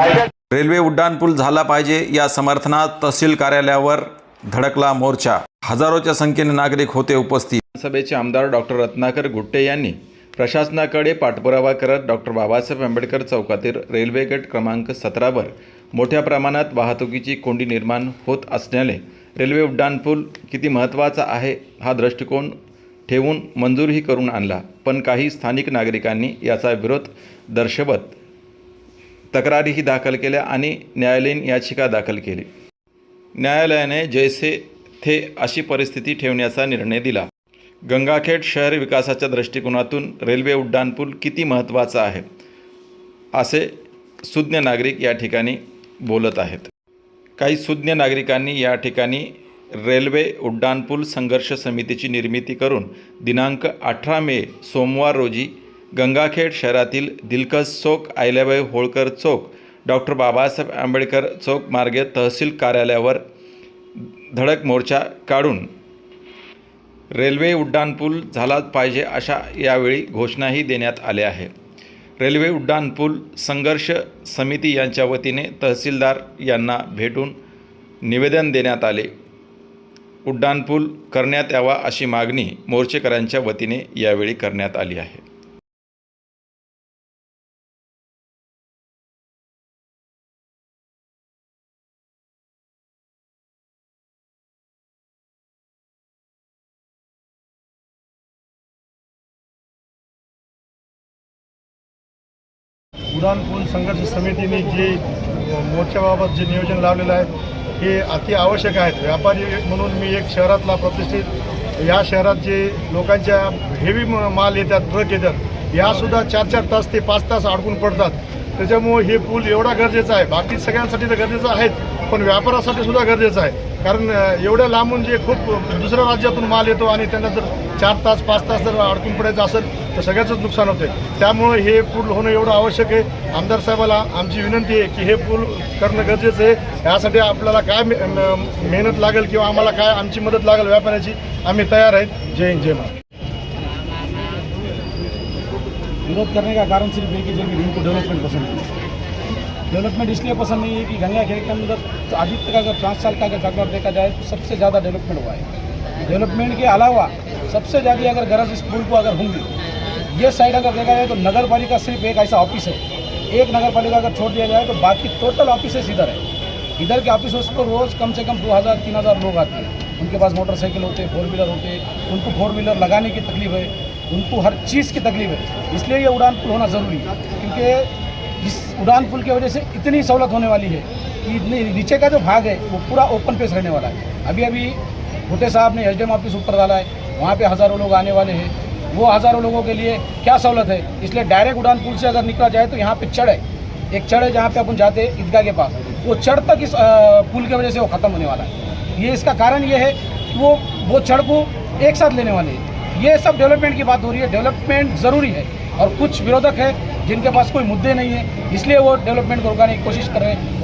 Railway उड्डाणपूल झाला पाहिजे या समर्थनात तहसील कार्यालयावर धडकला मोर्चा. हजारोच्या संख्येने नागरिक होते उपस्थित. विधानसभेचे आमदार डॉक्टर रत्नाकर गुट्टे यांनी प्रशासनाकडे पाठपुरावा करत डॉक्टर बाबासाहेब आंबेडकर चौकातील रेल्वे गेट क्रमांक सतरावर मोठ्या प्रमाणात वाहतुकीची कोंडी निर्माण होत असल्याने रेल्वे उड्डाणपूल किती महत्त्वाचा आहे हा दृष्टिकोन ठेवून मंजूरही करून आणला. पण काही स्थानिक नागरिकांनी याचा विरोध दर्शवत तक्रारीही दाखल केल्या आणि न्यायालयीन याचिका दाखल केली. न्यायालयाने जैसे थे अशी परिस्थिती ठेवण्याचा निर्णय दिला. गंगाखेड शहर विकासाच्या दृष्टिकोनातून रेल्वे उड्डाणपूल किती महत्त्वाचा आहे असे सुज्ञ नागरिक या ठिकाणी बोलत आहेत. काही सुज्ञ नागरिकांनी या ठिकाणी रेल्वे उड्डाणपूल संघर्ष समितीची निर्मिती करून दिनांक अठरा मे सोमवार रोजी गंगाखेड शहरातील दिलकस चौक आयल्याबाई होळकर चौक डॉक्टर बाबासाहेब आंबेडकर चौक मार्गे तहसील कार्यालयावर धडक मोर्चा काढून रेल्वे उड्डाणपूल झालाच पाहिजे अशा यावेळी घोषणाही देण्यात आल्या आहे. रेल्वे उड्डाणपूल संघर्ष समिती यांच्या वतीने तहसीलदार यांना भेटून निवेदन देण्यात आले. उड्डाणपूल करण्यात यावा अशी मागणी मोर्चेकऱ्यांच्या वतीने यावेळी करण्यात आली आहे. उडानपूल संघर्ष समितीने जे मोर्चाबाबत जे नियोजन लावलेलं आहे हे अति आवश्यक आहेत व्यापारी म्हणून मी एक शहरातला प्रतिष्ठित या शहरात जे लोकांच्या हेवी माल येतात ट्रक येतात यासुद्धा चार चार तास ते पाच तास अडकून पडतात. त्याच्यामुळे हे पूल एवढा गरजेचा आहे. बाकी सगळ्यांसाठी तर गरजेचं आहेत पण व्यापारासाठी सुद्धा गरजेचं आहे. कारण एवढ्या लांबून जे खूप दुसऱ्या राज्यातून माल येतो आणि त्यांना जर चार तास पाच तास जर अडकून पडायचं असेल तर सगळ्याचंच नुकसान होते. त्यामुळे हे पूल होणं एवढं आवश्यक आहे. आमदार साहेबाला आमची विनंती आहे की हे पूल करणं गरजेचं आहे. यासाठी आपल्याला काय मे- मेहनत लागेल किंवा आम्हाला काय आमची मदत लागेल व्यापाऱ्याची आम्ही तयार आहेत जय हिंद जय महाराज विरोध करने का कारण सिर्फ एक ही है इनको डेवलपमेंट पसंद डेवलपमेंट इसलिए पसंद नहीं है कि गंगा खेल के अंदर तो अभी तक अगर पाँच साल का अगर बैकवर्ड देखा जाए तो सबसे ज़्यादा डेवलपमेंट हुआ है। डेवलपमेंट के अलावा सबसे ज़्यादा अगर गरज इस पुल को अगर होंगी ये साइड अगर देखा जाए तो नगर पालिका सिर्फ़ एक ऐसा ऑफ़िस है। एक नगर पालिका अगर छोड़ दिया जाए तो बाकी टोटल ऑफिसेस इधर है। इधर के ऑफ़िस को रोज़ कम से कम दो हज़ार, तीन हज़ार लोग आते हैं। उनके पास मोटरसाइकिल होते हैं फोर व्हीलर होते हैं उनको फोर व्हीलर लगाने की तकलीफ़ है, उनको हर चीज़ की तकलीफ़ है। इसलिए ये उड़ान पुल होना ज़रूरी है, क्योंकि इस उड़ान पुल की वजह से इतनी सहूलत होने वाली है कि नीचे का जो भाग है, वो पूरा ओपन पेस रहने वाला है। अभी अभी भुट्टे साहब ने एच ऑफ़िस ऊपर डाला है, वहाँ पे हज़ारों लोग आने वाले हैं। वो हज़ारों लोगों के लिए क्या सहूलत है? इसलिए डायरेक्ट उड़ान पुल से अगर निकला जाए तो यहाँ पे चढ़ है। एक चढ़ है जहाँ पे अपन जाते हैं ईदगाह के पास। वो चढ़ तक इस पुल की वजह से वो ख़त्म होने वाला है। ये इसका कारण ये है कि वो वो चढ़ को एक साथ लेने वाले हैं। ये सब डेवलपमेंट की बात हो रही है। डेवलपमेंट ज़रूरी है और कुछ विरोधक है जिनके पास कोई मुद्दे नहीं है इसलिए वो डेवलपमेंट को रुकाने की कोशिश कर रहे हैं।